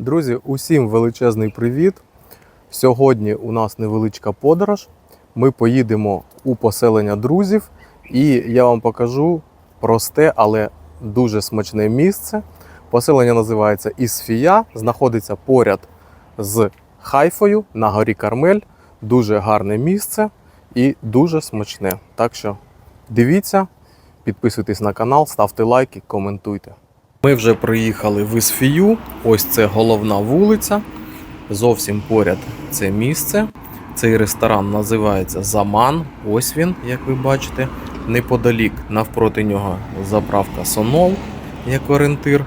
Друзі, усім величезний привіт. Сьогодні у нас невеличка подорож. Ми поїдемо у поселення друзів, і я вам покажу просте, але дуже смачне місце. Поселення називається Ісфія, знаходиться поряд з Хайфою на горі Кармель. Дуже гарне місце і дуже смачне. Так що дивіться, підписуйтесь на канал, ставте лайки, коментуйте. Ми вже приїхали в Ісфію. Ось це головна вулиця. Зовсім поряд це місце. Цей ресторан називається Заман. Ось він, як ви бачите. Неподалік навпроти нього заправка Сонол як орієнтир.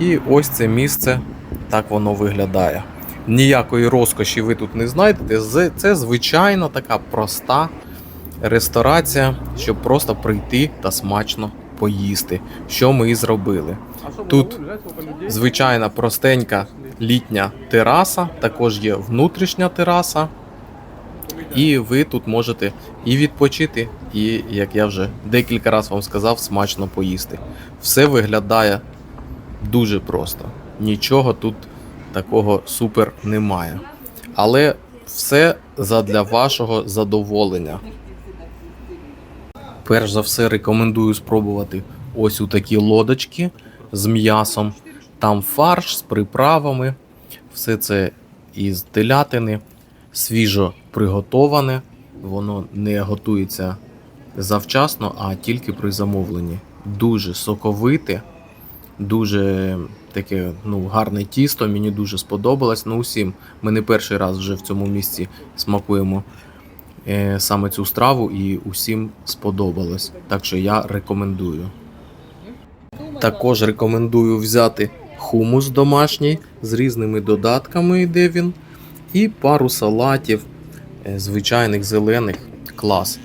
І ось це місце, так воно виглядає. Ніякої розкоші ви тут не знайдете. Це звичайна така проста ресторація, щоб просто прийти та смачно поїсти, що ми і зробили. Тут звичайна простенька літня тераса, також є внутрішня тераса. І ви тут можете і відпочити, і, як я вже декілька разів вам сказав, смачно поїсти. Все виглядає дуже просто. Нічого тут такого супер немає. Але все задля вашого задоволення. Перш за все, рекомендую спробувати ось у такі лодочки з м'ясом. Там фарш з приправами. Все це із телятини, свіжо приготоване. Воно не готується завчасно, а тільки при замовленні. Дуже соковите, дуже таке ну, гарне тісто. Мені дуже сподобалось. Ну, усім. Ми не перший раз вже в цьому місці смакуємо саме цю страву і усім сподобалось. Так що я рекомендую. Також рекомендую взяти хумус домашній з різними додатками, йде він, і пару салатів е, звичайних зелених клас.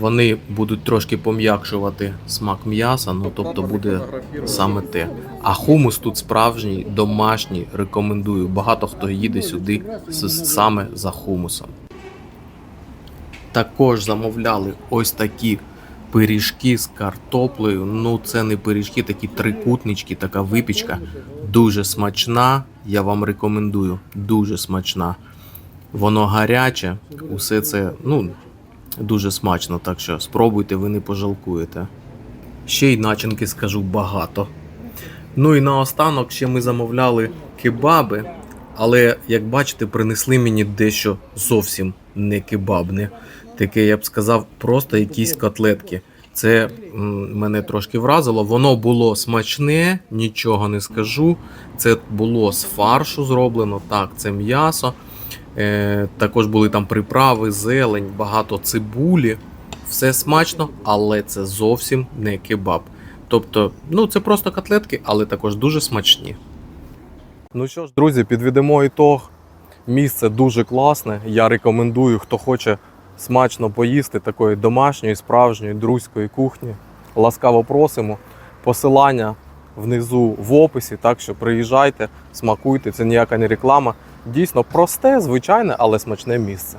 Вони будуть трошки пом'якшувати смак м'яса, ну тобто буде саме те. А хумус тут справжній, домашній, рекомендую. Багато хто їде сюди саме за хумусом. Також замовляли ось такі пиріжки з картоплею. Ну, це не пиріжки, такі трикутнички, така випічка. Дуже смачна. Я вам рекомендую. Дуже смачна. Воно гаряче, усе це ну, дуже смачно, так що спробуйте, ви не пожалкуєте. Ще й начинки скажу багато. Ну і наостанок ще ми замовляли кебаби, але як бачите, принесли мені дещо зовсім не кебабне. Таке, я б сказав, просто якісь котлетки. Це мене трошки вразило. Воно було смачне, нічого не скажу. Це було з фаршу зроблено. Так, це м'ясо. Е, також були там приправи, зелень, багато цибулі. Все смачно, але це зовсім не кебаб. Тобто, ну це просто котлетки, але також дуже смачні. Ну що ж, друзі, підведемо ітог. Місце дуже класне. Я рекомендую, хто хоче смачно поїсти такої домашньої, справжньої друзької кухні. Ласкаво просимо. Посилання внизу в описі, так що приїжджайте, смакуйте, це ніяка не реклама. Дійсно просте, звичайне, але смачне місце.